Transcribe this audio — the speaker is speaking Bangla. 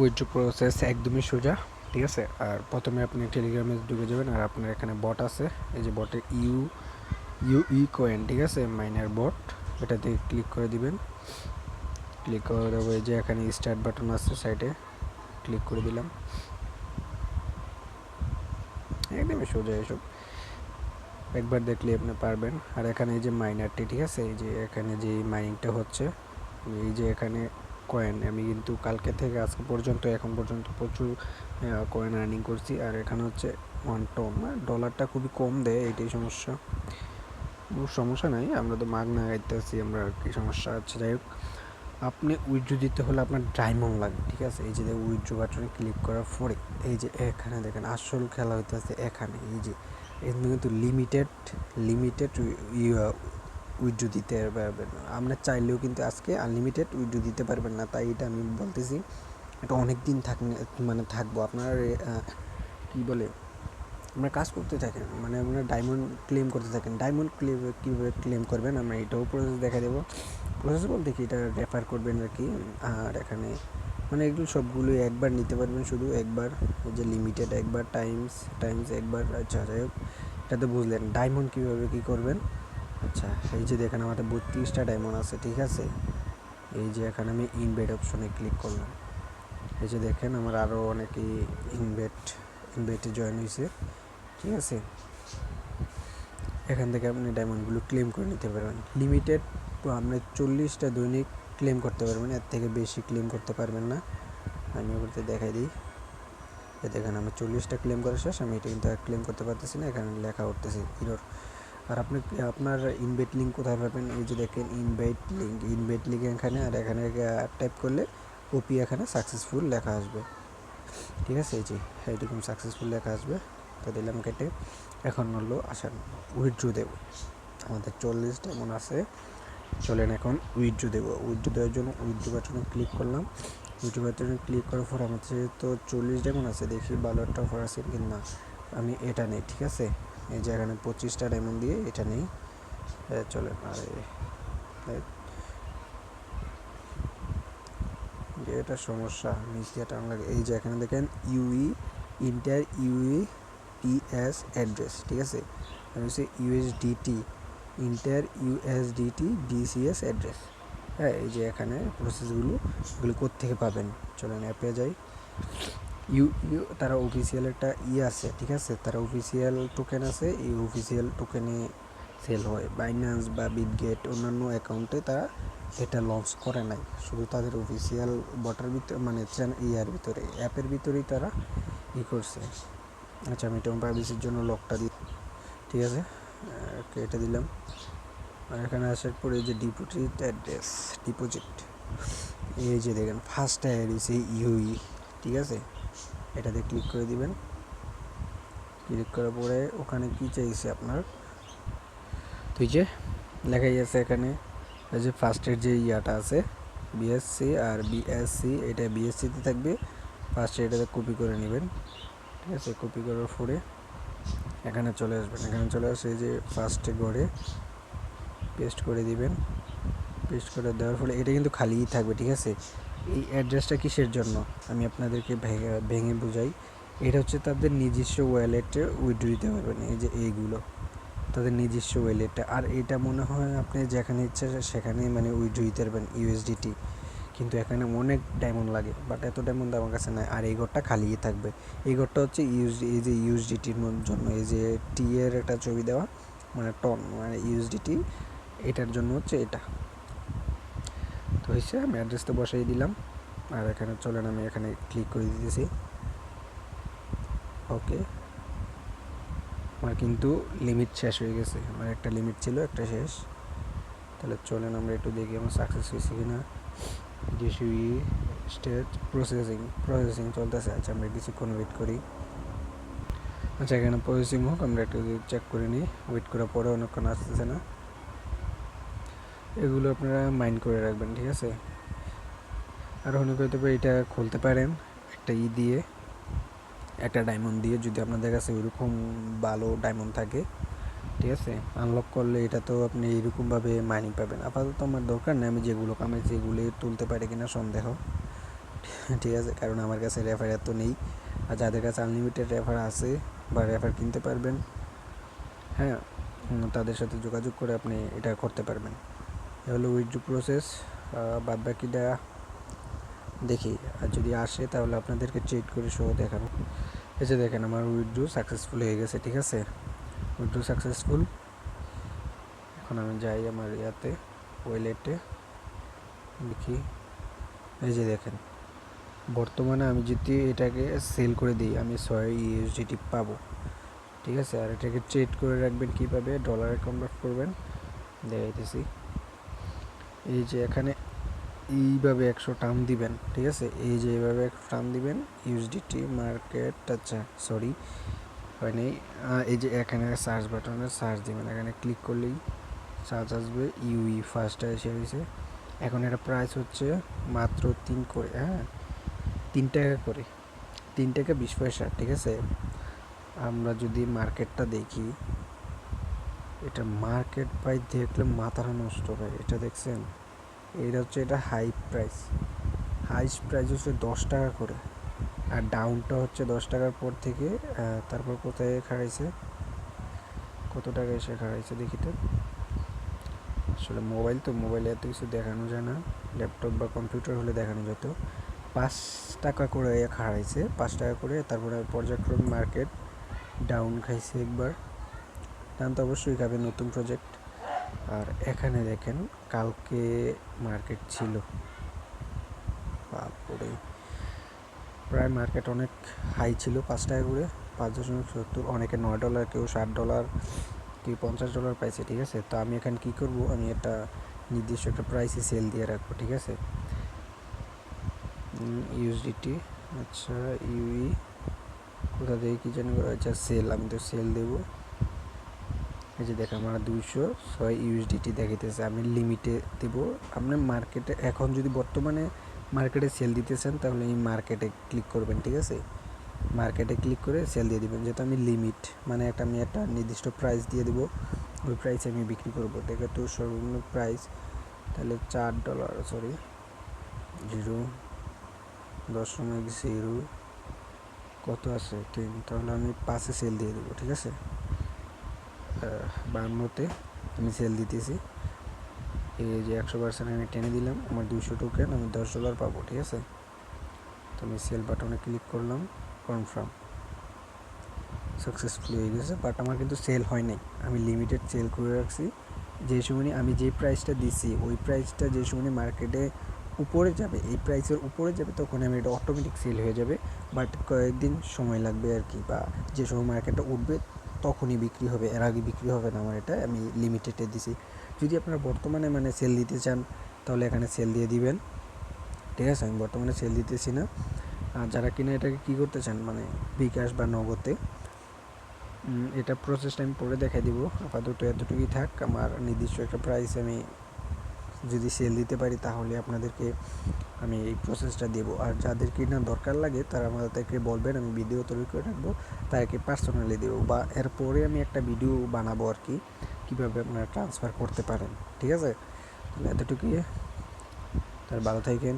উইথড্র প্রসেস একদমই সোজা, ঠিক আছে? আর প্রথমে আপনি টেলিগ্রামে ঢুকে যাবেন, আর আপনার এখানে বট আছে। এই যে বটে ইউ ইউ ই কয়েন ঠিক আছে? মাইনার বট এটাতে ক্লিক করে দিবেন। ক্লিক করে দেবো এই যে এখানে স্টার্ট বাটন আছে সাইডে ক্লিক করে দিলাম। একদমই সোজা এসব। একবার দেখলে আপনি পারবেন। আর এখানে এই যে মাইনারটি ঠিক আছে? এই যে এখানে যে মাইনিংটা হচ্ছে, এই যে এখানে কয়েন। আমি কিন্তু কালকে থেকে আজকে পর্যন্ত, এখন পর্যন্ত প্রচুর কয়েন আর্নিং করছি। আর এখানে হচ্ছে ওয়ান টন ডলারটা খুবই কম দেয় এইটাই সমস্যা। সমস্যা নাই, আমরা তো মাগ না গাইতেছি আমরা কি সমস্যা আছে। যাই হোক, আপনি উইথড্রো দিতে হলে আপনার ডায়মন্ড লাগবে ঠিক আছে? এই যে উইথড্রো বাটনে ক্লিক করার পরে, এই যে এখানে দেখেন, আসল খেলা হইতেছে এখানে, এই যে এখানে কিন্তু লিমিটেড লিমিটেড উইথড্রো দিতে পারবেন। না আপনার চাইলেও কিন্তু আজকে আনলিমিটেড উইথড্রো দিতে পারবেন না, তাই এটা আমি বলতেছি। এটা অনেক দিন থাক মানে থাকব। আপনার কি বলে? আপনার কাজ করতে থাকেন মানে আপনার ডায়মন্ড ক্লেম করতে থাকেন ডায়মন্ড ক্লেম কীভাবে ক্লেম করবেন? আমরা এটাও প্রসেস দেখা দেবো। প্রসেস বলতে কি? এটা রেফার করবেন আর কি। আর এখানে মানে এগুলো সবগুলো একবার নিতে পারবেন শুধু একবার। ওই যে লিমিটেড একবার টাইমস টাইমস একবার আচ্ছা যাই হোক। এটা তো বুঝলেন। ডায়মন্ড কীভাবে কী করবেন? আচ্ছা এই যে দেখেন আমাদের বত্রিশটা ডায়মন্ড আছে, ঠিক আছে? এই যে এখানে আমি ইনভেট অপশনে ক্লিক করলাম। এই যে দেখেন আমার আরও অনেকেই ইনভেট ইনভেটে জয়েন হয়েছে ঠিক আছে? এখান থেকে আপনি ডায়মন্ডগুলো ক্লেম করে নিতে পারবেন। লিমিটেড আপনি চল্লিশটা দৈনিক ক্লেম করতে পারবেন, এর থেকে বেশি ক্লেম করতে পারবেন না। আমি ওগুলোতে দেখাই দিই। এ দেখেন আমি চল্লিশটা ক্লেম করে শেষ, আমি এটা কিন্তু ক্লেম করতে পারতেছি না, এখানে লেখা উঠতেছে ইরোর আর আপনি আপনার ইনভেট লিঙ্ক কোথায় পাবেন? এই যে দেখেন ইনভাইট লিঙ্ক ইনভাইট লিঙ্ক এখানে আর এখানে টাইপ করলে ওপি এখানে সাকসেসফুল লেখা আসবে। ঠিক আছে? এই যে এইরকম সাকসেসফুল লেখা আসবে। তো দিলাম কেটে, এখন হলো আসার উইথড্রো দেব। আমাদের চল্লিশটা এমন আছে। চলেন এখন উইথড্রো দেবো। উইথড্রো দেওয়ার জন্য উইথড্রো বাটনে ক্লিক করলাম। উইথড্রো বাটনে ক্লিক করার পর আমাদের তো চল্লিশ ডায়মন্ড আছে, দেখি ভালো একটা অফার আছে কি না আমি এটা নেই, ঠিক আছে? এই যে এখানে পঁচিশটা ডায়মন্ড দিয়ে এটা নেই। চলেন আরে এটা সমস্যা, নিচ দিয়ে টান লাগে। এই যে এখানে দেখেন UE inter UE PS address ঠিক আছে? আর হচ্ছে USDT inter USDT DCs address হ্যাঁ এই যে এখানে প্রসেসগুলো এগুলো কোত্থেকে পাবেন? চলেন অ্যাপে যাই। ইউ ইউ, তারা অফিসিয়াল একটা ই আছে, ঠিক আছে? তারা অফিসিয়াল টোকেন আছে, এই অফিসিয়াল টোকেনে সেল হয়। বাইন্যান্স বা বিটগেট অন্যান্য অ্যাকাউন্টে তারা এটা লঞ্চ করে নাই। শুধু তাদের অফিসিয়াল বটার ভিতরে মানে ইয়ার ভিতরে অ্যাপের ভিতরেই তারা ই করছে। আচ্ছা আমি টোম প্রাইভেসির জন্য লকটা দিই ঠিক আছে? এটা দিলাম। আর এখানে আসার পরে যে ডিপোজিট অ্যাড্রেস ডিপোজিট এই যে দেখেন ফার্স্ট অ্যাড হয়েছে ইউই ঠিক আছে? এটাতে ক্লিক করে দিবেন। ক্লিক করার পরে ওখানে কি চাইছে আপনার? তুই যে লেখাই আছে এখানে এই যে ফার্স্টের যে ইয়াটা আছে বিএসসি আর বিএসসি এটা বিএসসিতে থাকবে। ফার্স্টে এটাতে কপি করে নেবেন। ঠিক আছে কপি করার পরে এখানে চলে আসবেন। এখানে চলে আসে যে ফার্স্টে গড়ে পেস্ট করে দিবেন। পেস্ট করে দেওয়ার ফলে এটা কিন্তু খালিই থাকবে ঠিক আছে? এই অ্যাড্রেসটা কিসের জন্য? আমি আপনাদেরকে ভেঙে ভেঙে বুঝাই। এটা হচ্ছে তাদের নিজস্ব ওয়ালেটে উইড্রো দিতে পারবেন, এই যে এইগুলো। তাদের নিজস্ব ওয়ালেটে আর এটা মনে হয় আপনি যেখানে ইচ্ছে সেখানে মানে উইড্রো দিতে পারবেন ইউএসডিটি কিন্তু এখানে অনেক ডায়মন্ড লাগে বাট এত ডায়মন্ড আমার কাছে নাই। আর এই ঘরটা খালিই থাকবে। এই ঘরটা হচ্ছে ইউজ এই যে ইউএসডিটির জন্য, এই যে টি এর একটা ছবি দেওয়া মানে টন মানে ইউএসডিটি এটার জন্য হচ্ছে এটা। হয়েছে, আমি অ্যাড্রেসটা বসাই দিলাম। আর এখানে চলেন, আমি এখানে ক্লিক করে দিতেছি। ওকে আমার কিন্তু লিমিট শেষ হয়ে গেছে। আমার একটা লিমিট ছিল, একটা শেষ। তাহলে চলেন, আমরা একটু দেখি আমার সাকসেস হয়েছে কিনা। ডিসিউই স্টেজ প্রসেসিং প্রসেসিং চলতেছে। আচ্ছা আমরা কিছুক্ষণ ওয়েট করি? আচ্ছা এখানে প্রসেসিং হোক, আমরা একটু চেক করে নিই। ওয়েট করার পরে অনেকক্ষণ আসতেছে না। এগুলো আপনারা মাইন্ড করে রাখবেন, ঠিক আছে? আর অনেক হয়তো এটা খুলতে পারেন, একটা ই দিয়ে, একটা ডায়মন্ড দিয়ে, যদি আপনাদের কাছে ওইরকম ভালো ডায়মন্ড থাকে, ঠিক আছে? আনলক করলে এটা তো আপনি এইরকমভাবে মাইনিং পাবেন। আপাতত আমার দরকার নেই, আমি যেগুলো কামাই যেগুলো তুলতে পারি কিনা সন্দেহ, ঠিক আছে? কারণ আমার কাছে রেফার এত নেই। আর যাদের কাছে আনলিমিটেড রেফার আছে বা রেফার কিনতে পারবেন হ্যাঁ তাদের সাথে যোগাযোগ করে আপনি এটা করতে পারবেন। হলো উইথড্রু প্রসেস বাদ বাকিটা দেখি। আর যদি আসে, তাহলে আপনাদেরকে চেক করে শো দেখাবো। এই যে দেখেন, আমার উইথড্রু সাকসেসফুল হয়ে গেছে, ঠিক আছে? উইথড্রু সাকসেসফুল এখন আমি যাই আমার ইয়াতে ওয়েলেটে দেখি এই যে দেখেন, বর্তমানে আমি যদি এটাকে সেল করে দিই, আমি ছয় ইউএসডিটি পাবো। ঠিক আছে? আর এটাকে ট্রেড করে রাখবেন কীভাবে? ডলারে কনভার্ট করবেন, দেখাইতেছি। এই যে এখানে এইভাবে একশো টার্ম দিবেন, ঠিক আছে? এই যে এইভাবে একশো টার্ম দিবেন ইউএসডিটি মার্কেট আচ্ছা সরি হয়নি এই যে এখানে সার্চ বাটনে সার্চ দিবেন, এখানে ক্লিক করলেই সার্চ আসবে ইউই ফার্স্টটা এসে হয়েছে এখন এটা প্রাইস হচ্ছে মাত্র তিন করে হ্যাঁ তিন টাকা করে, তিন টাকা বিশ পয়সা, ঠিক আছে? আমরা যদি মার্কেটটা দেখি এটা মার্কেট প্রাইস দেখলে মাথাটা নষ্ট হয় এটা দেখছেন? এটা হচ্ছে, এটা হাই প্রাইস হাই প্রাইস হচ্ছে দশ টাকা করে। আর ডাউনটা হচ্ছে দশ টাকার পর থেকে তারপর কোথায় খাড়াইছে? কত টাকা এসে খাড়াইছে দেখি তো। আসলে মোবাইল তো মোবাইলে এত কিছু দেখানো যায় না। ল্যাপটপ বা কম্পিউটার হলে দেখানো যেত পাঁচ টাকা করে খাড়াইছে, পাঁচ টাকা করে, তারপরে পর্যায়ক্রমে মার্কেট ডাউন খাইছে একবার। ডাউন তো অবশ্যই খাবে নতুন প্রজেক্ট আর এখানে দেখেন, কালকে মার্কেট ছিল। তারপরে প্রায় মার্কেট অনেক হাই ছিল, পাঁচ টাকা করে, পাঁচ দশমিক সত্তর। অনেকে নয় ডলার কেউ ষাট ডলার কেউ পঞ্চাশ ডলার পাইছে, ঠিক আছে? তো আমি এখানে কী করব? আমি একটা নির্দিষ্ট একটা প্রাইসে সেল দিয়ে রাখব, ঠিক আছে? ইউএসডিটি আচ্ছা ইউই কোথা থেকে কী জানি করা আচ্ছা সেল আমি তো সেল দেবো। এই যে দেখেন, আমার দুইশো ছয় ইউএসডিটি দেখাইতেছে, আমি লিমিটে দেবো। আপনি মার্কেটে এখন যদি বর্তমানে মার্কেটে সেল দিতে চান তাহলে এই মার্কেটে ক্লিক করবেন, ঠিক আছে? মার্কেটে ক্লিক করে সেল দিয়ে দিবেন, যেহেতু আমি লিমিট মানে একটা, আমি একটা নির্দিষ্ট প্রাইস দিয়ে দেবো, ওই প্রাইসে আমি বিক্রি করব। দেখে তো সর্বনিম্ন প্রাইস তাহলে চার ডলার সরি জিরো দশমিক জিরো কত আছে? তিন তাহলে আমি পাঁচে সেল দিয়ে দেবো, ঠিক আছে? বান্নতে আমি সেল দিতেছি। এই যে একশো পার্সেন্ট আমি টেনে দিলাম, আমার দুশো টোকেন আমি দশ ডলার পাবো, ঠিক আছে? তো আমি সেল বাটনে ক্লিক করলাম কনফার্ম সাকসেসফুলি হয়ে গেছে বাট আমার কিন্তু সেল হয় নাই। আমি লিমিটেড সেল করে রাখছি। যে সময় আমি যে প্রাইসটা দিছি, ওই প্রাইসটা যে সময় মার্কেটে উপরে যাবে, এই প্রাইসের উপরে যাবে, তখন আমি এটা অটোমেটিক সেল হয়ে যাবে। বাট কয়েকদিন সময় লাগবে আর কি, বা যে সময় মার্কেটটা উঠবে তখনই বিক্রি হবে, এর আগে বিক্রি হবে না আমার এটা, আমি লিমিটেডে দিছি। যদি আপনারা বর্তমানে মানে সেল দিতে চান, তাহলে এখানে সেল দিয়ে দিবেন। ঠিক আছে? আমি বর্তমানে সেল দিতেছি না। আর যারা কিনা এটাকে কী করতে চান মানে বিকাশ বা নগদে এটা প্রসেসটা আমি পরে দেখাই দিব। আপাতত এতটুকুই থাক। আমার নির্দিষ্ট একটা প্রাইস আমি যদি সেল দিতে পারি, তাহলে আপনাদেরকে আমি এই প্রসেসটা দেবো। আর যাদের কিনা দরকার লাগে, তারা আমাদেরকে বলবেন, আমি ভিডিও তৈরি করে রাখব, তাদেরকে পার্সোনালি দেবো। বা এরপরে আমি একটা ভিডিও বানাবো আর কি, কীভাবে আপনারা ট্রান্সফার করতে পারেন, ঠিক আছে? তাহলে এতটুকুই। তার ভালো থাকেন।